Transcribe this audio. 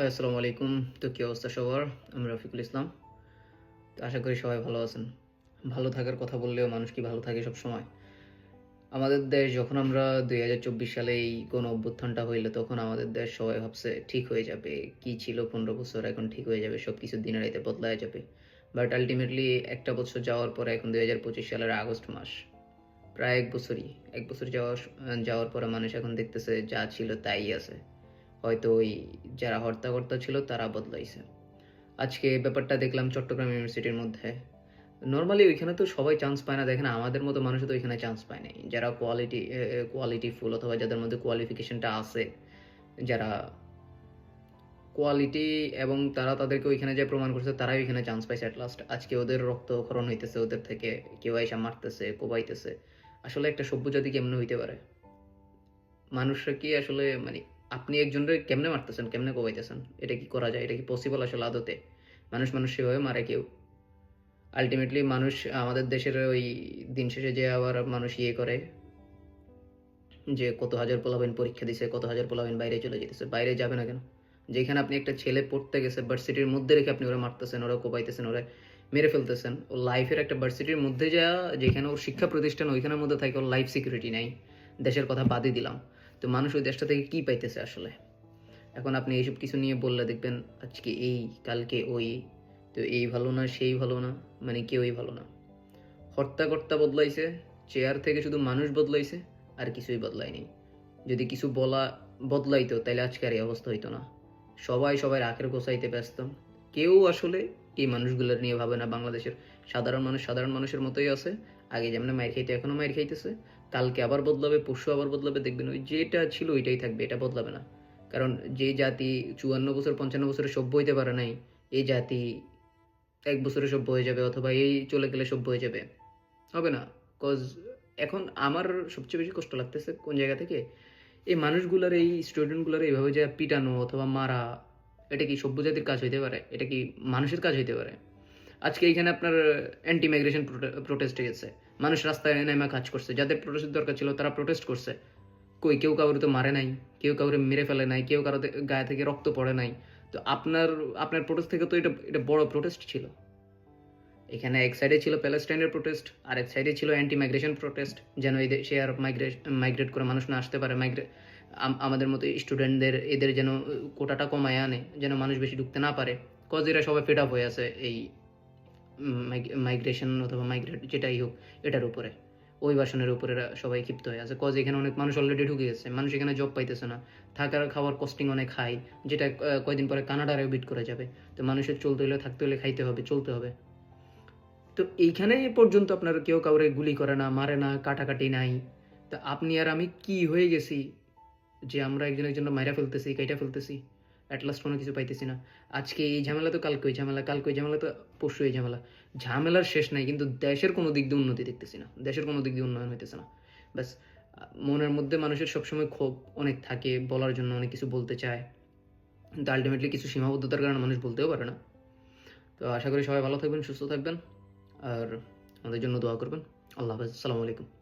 High, আসসালামু আলাইকুম তো কী অবস্থা সবার? আমি রফিকুল ইসলাম। তো আশা করি সবাই ভালো আছেন। ভালো থাকার কথা বললেও মানুষ কি ভালো থাকে সব সময় আমাদের দেশ যখন আমরা দুই হাজার চব্বিশ সালে এই কোনো অভ্যুত্থানটা হইল তখন আমাদের দেশ সবাই ভাবছে ঠিক হয়ে যাবে। কি ছিল পনেরো বছর এখন ঠিক হয়ে যাবে। সব কিছু দিনের রাইতে বদলায় যাবে। বাট আলটিমেটলি একটা বছর যাওয়ার পরে এখন দুই হাজার পঁচিশ সালের আগস্ট মাস। প্রায় এক বছরই। এক বছর যাওয়ার যাওয়ার পরে মানুষ এখন দেখতেছে যা ছিল তাই আছে। হয়তো ওই যারা হর্তাকর্তা ছিল তারা বদলাইছে। আজকে ব্যাপারটা দেখলাম চট্টগ্রাম ইউনিভার্সিটির মধ্যে। নর্মালি ওইখানে তো সবাই চান্স পায় না, দেখেন আমাদের মতো মানুষ তো ওইখানে চান্স পায় নাই। যারা কোয়ালিটি কোয়ালিটি ফুল অথবা যাদের মধ্যে কোয়ালিফিকেশনটা আছে, যারা কোয়ালিটি এবং তারা তাদেরকে ওইখানে যে প্রমাণ করছে, তারাই ওইখানে চান্স পাইছে অ্যাট লাস্ট আজকে ওদের রক্তক্ষরণ হইতেছে, ওদের থেকে কেউ এসে মারতেছে, কোবাইতেছে। আসলে একটা সভ্য জাতি কেমনে হইতে পারে? মানুষরা কি আসলে মানে আপনি একজনের কেমনে মারতেছেন, কেমনে কোবাইতেছেন? এটা কি করা যায়? এটা কি পসিবল আসলে আদতে? মানুষ মানুষ সেভাবে মারে কেউ? আলটিমেটলি মানুষ আমাদের দেশের ওই দিন শেষে যে আবার মানুষ ইয়ে করে, যে কত হাজার পোলাবেন পরীক্ষা দিছে, কত হাজার পোলাবেন বাইরে চলে যেতেছে, বাইরে যাবে না কেন? যেখানে আপনি একটা ছেলে পড়তে গেছে ভার্সিটির মধ্যে রেখে আপনি ওরা মারতেছেন, ওরা কোপাইতেছেন ওরা মেরে ফেলতেছেন, ও লাইফের একটা ভার্সিটির মধ্যে যা, যেখানে ওর শিক্ষা প্রতিষ্ঠান, ওইখানের মধ্যে থাকে, ওর লাইফ সিকিউরিটি নাই। দেশের কথা বাদই দিলাম। তো মানুষ ওই দেশটা থেকে কী পাইতেছে আসলে? এখন আপনি এইসব কিছু নিয়ে বললে দেখবেন, আজকে এই, কালকে ওই, তো এই ভালো না, সেই ভালো না মানে কেউই ভালো না। হর্তাকর্তা বদলাইছে, চেয়ার থেকে শুধু মানুষ বদলাইছে, আর কিছুই বদলায়নি। যদি কিছু বলা, বদলাইতো তাহলে আজকে আর এই অবস্থা হইতো না। সবাই সবাই আখের গোসাইতে ব্যস্ত। কেউ আসলে এই মানুষগুলোর নিয়ে ভাবে না, বাংলাদেশের সাধারণ মানুষ সাধারণ মানুষের মতোই আছে। আগে যেমন মায়ের খাইতে, এখনও মায়ের খাইতেছে। কালকে আবার বদলাবে, পরশু আবার বদলাবে, দেখবেন ওই যেটা ছিল ওইটাই থাকবে, এটা বদলাবে না। কারণ যে জাতি চুয়ান্ন বছর, পঞ্চান্ন বছরে সভ্য হইতে পারে নাই, এই জাতি এক বছরে সভ্য হয়ে যাবে অথবা এই চলে গেলে সভ্য হয়ে যাবে। হবে না কজ এখন আমার সবচেয়ে বেশি কষ্ট লাগতেছে কোন জায়গা থেকে? এই মানুষগুলোর, এই স্টুডেন্টগুলোর এইভাবে যে পিটানো অথবা মারা, এটা কি সভ্য জাতির কাজ হইতে পারে? এটা কি মানুষের কাজ হইতে পারে? আজকে এইখানে আপনার অ্যান্টি মাইগ্রেশন প্রোটেস্টে গেছে মানুষ রাস্তায় নেমে কাজ করছে। যাদের প্রোটেস্টের দরকার ছিল, তারা প্রোটেস্ট করছে। কই, কেউ কাউরে তো মারে নাই, কেউ কাউরে মেরে ফেলে নাই, কেউ কারও গায়ে থেকে রক্ত পড়ে নাই। তো আপনার আপনার প্রোটেস্ট থেকে তো এটা এটা বড় প্রোটেস্ট ছিল। এখানে এক সাইডে ছিল প্যালেস্টাইনের প্রোটেস্ট আর এক সাইডে ছিল অ্যান্টি মাইগ্রেশন প্রোটেস্ট যেন এই দেশে আর মাইগ্রেট মাইগ্রেট করে মানুষ না আসতে পারে। মাইগ্রে আমাদের মতো স্টুডেন্টদের এদের যেন কোটাটা কমায় আনে, যেন মানুষ বেশি ঢুকতে না পারে। কজ এরা সবাই ফেড আপ হয়ে আছে এই মাইগ্রেশন অথবা মাইগ্রেট যেটাই হোক এটার উপরে। ওই বাসনের উপরে সবাই ক্ষিপ্ত হয়ে আছে। কজ এখানে অনেক মানুষ অলরেডি ঢুকে গেছে। মানুষ এখানে জব পাইতেছে না। থাকার খাওয়ার কস্টিং অনেক হাই যেটা আহ, কয়দিন পরে কানাডারেও বিট করে যাবে। তো মানুষের চলতে হলে থাকতে হলে খাইতে হবে চলতে হবে। তো এইখানে পর্যন্ত আপনার কেউ কাউরে গুলি করে না মারে না কাটাকাটি নাই। তা আপনি আর আমি কি হয়ে গেছি যে আমরা একজন একজন মাইরা ফেলতেছি কাইটা ফেলতেছি? অ্যাট লাস্ট কোনো কিছু পাইতেছি না। আজকে এই ঝামেলা তো কালকে ওই ঝামেলা কালকে ওই ঝামেলা তো পরশু এই ঝামেলা। ঝামেলার শেষ নাই, কিন্তু দেশের কোনো দিক দিয়ে উন্নতি দেখতেছি না। দেশের কোনো দিক দিয়ে উন্নয়ন হইতেছে না। ব্যাস, মনের মধ্যে মানুষের সবসময় ক্ষোভ অনেক থাকে, বলার জন্য অনেক কিছু বলতে চায়। কিন্তু আলটিমেটলি কিছু সীমাবদ্ধতার কারণে মানুষ বলতেও পারে না। তো আশা করি সবাই ভালো থাকবেন, সুস্থ থাকবেন। আর আমাদের জন্য দোয়া করবেন। আল্লাহ হাফেজ, আসসালামু আলাইকুম।